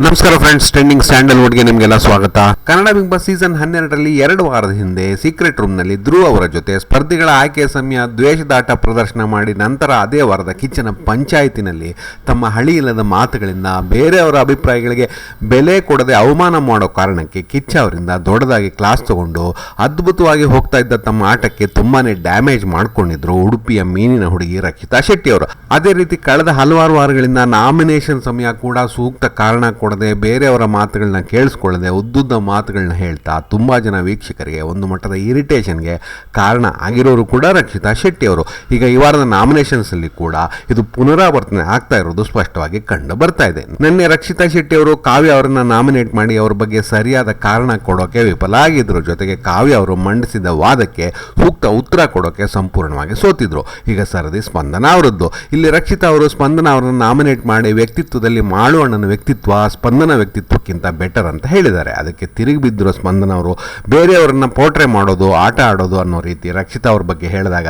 ನಮಸ್ಕಾರ friends trending ಸ್ಯಾಂಡಲ್ವುಡ್ಗೆ ನಿಮಗೆಲ್ಲ ಸ್ವಾಗತ. ಕನ್ನಡ ಬಿಗ್ ಬಾಸ್ ಸೀಸನ್ ಹನ್ನೆರಡರಲ್ಲಿ ಎರಡು ವಾರದ ಹಿಂದೆ ಸೀಕ್ರೆಟ್ ರೂಮ್ನಲ್ಲಿ ಧ್ರುವ ಅವರ ಜೊತೆ ಸ್ಪರ್ಧಿಗಳ ಆಯ್ಕೆ ಸಮಯ, ದ್ವೇಷದಾಟ ಪ್ರದರ್ಶನ ಮಾಡಿ ನಂತರ ಅದೇ ವಾರದ ಕಿಚ್ಚನ ಪಂಚಾಯತಿನಲ್ಲಿ ತಮ್ಮ ಹಳಿ ಇಲ್ಲದ ಮಾತುಗಳಿಂದ ಬೇರೆಯವರ ಅಭಿಪ್ರಾಯಗಳಿಗೆ ಬೆಲೆ ಕೊಡದೆ ಅವಮಾನ ಮಾಡೋ ಕಾರಣಕ್ಕೆ ಕಿಚ್ಚ ಅವರಿಂದ ದೊಡ್ಡದಾಗಿ ಕ್ಲಾಸ್ ತಗೊಂಡು ಅದ್ಭುತವಾಗಿ ಹೋಗ್ತಾ ಇದ್ದ ತಮ್ಮ ಆಟಕ್ಕೆ ತುಂಬಾನೇ ಡ್ಯಾಮೇಜ್ ಮಾಡ್ಕೊಂಡಿದ್ರು ಉಡುಪಿಯ ಮೀನಿನ ಹುಡುಗಿ ರಕ್ಷಿತಾ ಶೆಟ್ಟಿ ಅವರು. ಅದೇ ರೀತಿ ಕಳೆದ ಹಲವಾರು ವಾರಗಳಿಂದ ನಾಮಿನೇಷನ್ ಸಮಯ ಕೂಡ ಸೂಕ್ತ ಕಾರಣ ಕೊಡದೆ ಬೇರೆಯವರ ಮಾತುಗಳನ್ನ ಕೇಳಿಸ್ಕೊಳ್ಳದೆ, ಉದ್ದುದ್ದ ಮಾತುಗಳನ್ನ ಹೇಳ್ತಾ ತುಂಬ ಜನ ವೀಕ್ಷಕರಿಗೆ ಒಂದು ಮಟ್ಟದ ಇರಿಟೇಷನ್ಗೆ ಕಾರಣ ಆಗಿರೋರು ಕೂಡ ರಕ್ಷಿತಾ ಶೆಟ್ಟಿ ಅವರು ಈಗ ಈ ವಾರದ ನಾಮಿನೇಷನ್ಸಲ್ಲಿ ಕೂಡ ಇದು ಪುನರಾವರ್ತನೆ ಆಗ್ತಾ ಇರೋದು ಸ್ಪಷ್ಟವಾಗಿ ಕಂಡು ಬರ್ತಾ ಇದೆ. ನಿನ್ನೆ ರಕ್ಷಿತಾ ಶೆಟ್ಟಿ ಅವರು ಕಾವ್ಯ ಅವರನ್ನ ನಾಮಿನೇಟ್ ಮಾಡಿ ಅವ್ರ ಬಗ್ಗೆ ಸರಿಯಾದ ಕಾರಣ ಕೊಡೋಕೆ ವಿಫಲ ಆಗಿದ್ರು. ಜೊತೆಗೆ ಕಾವ್ಯ ಅವರು ಮಂಡಿಸಿದ ವಾದಕ್ಕೆ ಸೂಕ್ತ ಉತ್ತರ ಕೊಡೋಕೆ ಸಂಪೂರ್ಣವಾಗಿ ಸೋತಿದ್ರು. ಈಗ ಸರದಿ ಸ್ಪಂದನ ಅವರದ್ದು. ಇಲ್ಲಿ ರಕ್ಷಿತಾ ಅವರು ಸ್ಪಂದನ ಅವರನ್ನು ನಾಮಿನೇಟ್ ಮಾಡಿ ವ್ಯಕ್ತಿತ್ವದಲ್ಲಿ ಮಾಳು ಅಣ್ಣನ ವ್ಯಕ್ತಿತ್ವ ಸ್ಪಂದನ ವ್ಯಕ್ತಿತ್ವಕ್ಕಿಂತ ಬೆಟರ್ ಅಂತ ಹೇಳಿದ್ದಾರೆ. ಅದಕ್ಕೆ ತಿರುಗಿ ಬಿದ್ದಿರೋ ಸ್ಪಂದನ ಅವರು ಬೇರೆಯವರನ್ನ ಪೋಟ್ರೆ ಮಾಡೋದು, ಆಟ ಆಡೋದು ಅನ್ನೋ ರೀತಿ ರಕ್ಷಿತಾ ಅವ್ರ ಬಗ್ಗೆ ಹೇಳಿದಾಗ,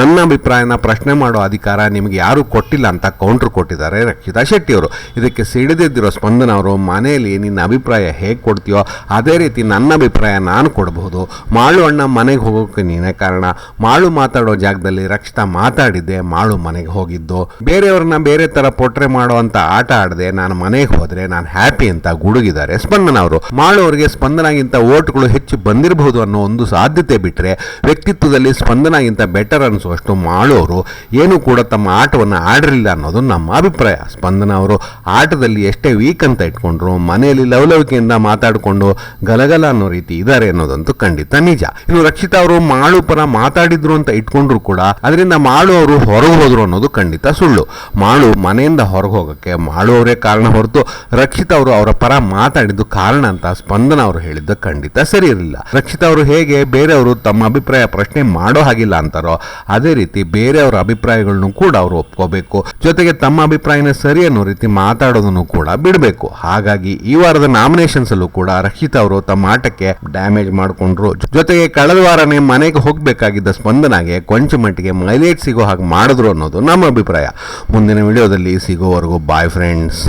ನನ್ನ ಅಭಿಪ್ರಾಯನ ಪ್ರಶ್ನೆ ಮಾಡೋ ಅಧಿಕಾರ ನಿಮಗೆ ಯಾರೂ ಕೊಟ್ಟಿಲ್ಲ ಅಂತ ಕೌಂಟರ್ ಕೊಟ್ಟಿದ್ದಾರೆ ರಕ್ಷಿತಾ ಶೆಟ್ಟಿ ಅವರು. ಇದಕ್ಕೆ ಸಿಡಿದಿದ್ದಿರೋ ಸ್ಪಂದನ ಅವರು, ಮನೆಯಲ್ಲಿ ನಿನ್ನ ಅಭಿಪ್ರಾಯ ಹೇಗೆ ಕೊಡ್ತೀಯೋ, ಅದೇ ರೀತಿ ನನ್ನ ಅಭಿಪ್ರಾಯ ನಾನು ಕೊಡಬಹುದು. ಮಾಳು ಅಣ್ಣ ಮನೆಗೆ ಹೋಗೋಕೆ ನೀನೇ ಕಾರಣ. ಮಾಳು ಮಾತಾಡೋ ಜಾಗದಲ್ಲಿ ರಕ್ಷಿತಾ ಮಾತಾಡಿದ್ದೆ, ಮಾಳು ಮನೆಗೆ ಹೋಗಿದ್ದು. ಬೇರೆಯವ್ರನ್ನ ಬೇರೆ ಥರ ಪೊಟ್ರೆ ಮಾಡೋ ಅಂತ ಆಟ ಆಡದೆ, ನಾನು ಮನೆಗೆ ಹೋದರೆ ನಾನು ಹ್ಯಾಪಿ ಅಂತ ಗುಡುಗಿದ್ದಾರೆ. ಸ್ಪಂದನ ಅವರು ಮಾಳು ಸ್ಪಂದನಾಗಿಂತ ಓಟ್ಗಳು ಹೆಚ್ಚು ಬಂದಿರಬಹುದು ಅನ್ನೋ ಒಂದು ಸಾಧ್ಯತೆ ಬಿಟ್ಟರೆ ವ್ಯಕ್ತಿತ್ವದಲ್ಲಿ ಸ್ಪಂದನಾಗಿಂತ ಬೆಟರ್ ಅನಿಸುವಷ್ಟು ಮಾಡೋರು ಏನು ಕೂಡ ತಮ್ಮ ಆಟವನ್ನು ಆಡಿರಲಿಲ್ಲ ಅನ್ನೋದು ನಮ್ಮ ಅಭಿಪ್ರಾಯ. ಸ್ಪಂದನ ಅವರು ಆಟದಲ್ಲಿ ಎಷ್ಟೇ ವೀಕ್ ಅಂತ ಇಟ್ಕೊಂಡ್ರು, ಮನೆಯಲ್ಲಿ ಲವಲವಿಕೆಯಿಂದ ಮಾತಾಡಿಕೊಂಡು ಗಲಗಲ ಅನ್ನೋ ರೀತಿ ಇದ್ದಾರೆ ಅನ್ನೋದಂತೂ ಖಂಡಿತ ನಿಜ. ಇನ್ನು ರಕ್ಷಿತಾ ಅವರು ಮಾಳು ಪರ ಮಾತಾಡಿದ್ರು ಅಂತ ಇಟ್ಕೊಂಡ್ರು ಕೂಡ ಅದರಿಂದ ಮಾಳು ಅವರು ಹೊರಗೆ ಹೋದ್ರು ಅನ್ನೋದು ಖಂಡಿತ ಸುಳ್ಳು. ಮಾಳು ಮನೆಯಿಂದ ಹೊರಗೆ ಹೋಗಕ್ಕೆ ಮಾಳು ಕಾರಣ ಹೊರತು ರಕ್ಷಿತಾ ಅವರು ಅವರ ಪರ ಮಾತಾಡಿದ್ದು ಕಾರಣ ಅಂತ ಸ್ಪಂದನ ಅವರು ಹೇಳಿದ್ದು ಖಂಡಿತ ಸರಿ ಇರಲಿಲ್ಲ. ರಕ್ಷಿತ್ ಅವರು ಹೇಗೆ ಬೇರೆಯವರು ತಮ್ಮ ಅಭಿಪ್ರಾಯ ಪ್ರಶ್ನೆ ಮಾಡೋ ಹಾಗಿಲ್ಲ ಅಂತಾರೋ ಅದೇ ರೀತಿ ಬೇರೆಯವರ ಅಭಿಪ್ರಾಯಗಳನ್ನು ಕೂಡ ಅವರು ಒಪ್ಕೋಬೇಕು. ಜೊತೆಗೆ ತಮ್ಮ ಅಭಿಪ್ರಾಯನ ಸರಿ ಅನ್ನೋ ರೀತಿ ಮಾತಾಡೋದನ್ನು ಕೂಡ ಬಿಡಬೇಕು. ಹಾಗಾಗಿ ಈ ವಾರದ ನಾಮಿನೇಷನ್ಸ್ ಅಲ್ಲೂ ಕೂಡ ರಕ್ಷಿತ್ ಅವರು ತಮ್ಮ ಆಟಕ್ಕೆ ಡ್ಯಾಮೇಜ್ ಮಾಡಿಕೊಂಡ್ರು. ಜೊತೆಗೆ ಕಳೆದ ವಾರನೇ ಮನೆಗೆ ಹೋಗಬೇಕಾಗಿದ್ದ ಸ್ಪಂದನಾಗೆ ಕೊಂಚ ಮಟ್ಟಿಗೆ ಮೈಲೇಜ್ ಸಿಗೋ ಹಾಗೆ ಮಾಡಿದ್ರು ಅನ್ನೋದು ನಮ್ಮ ಅಭಿಪ್ರಾಯ. ಮುಂದಿನ ವಿಡಿಯೋದಲ್ಲಿ ಸಿಗೋವರೆಗೂ ಬಾಯ್ ಫ್ರೆಂಡ್ಸ್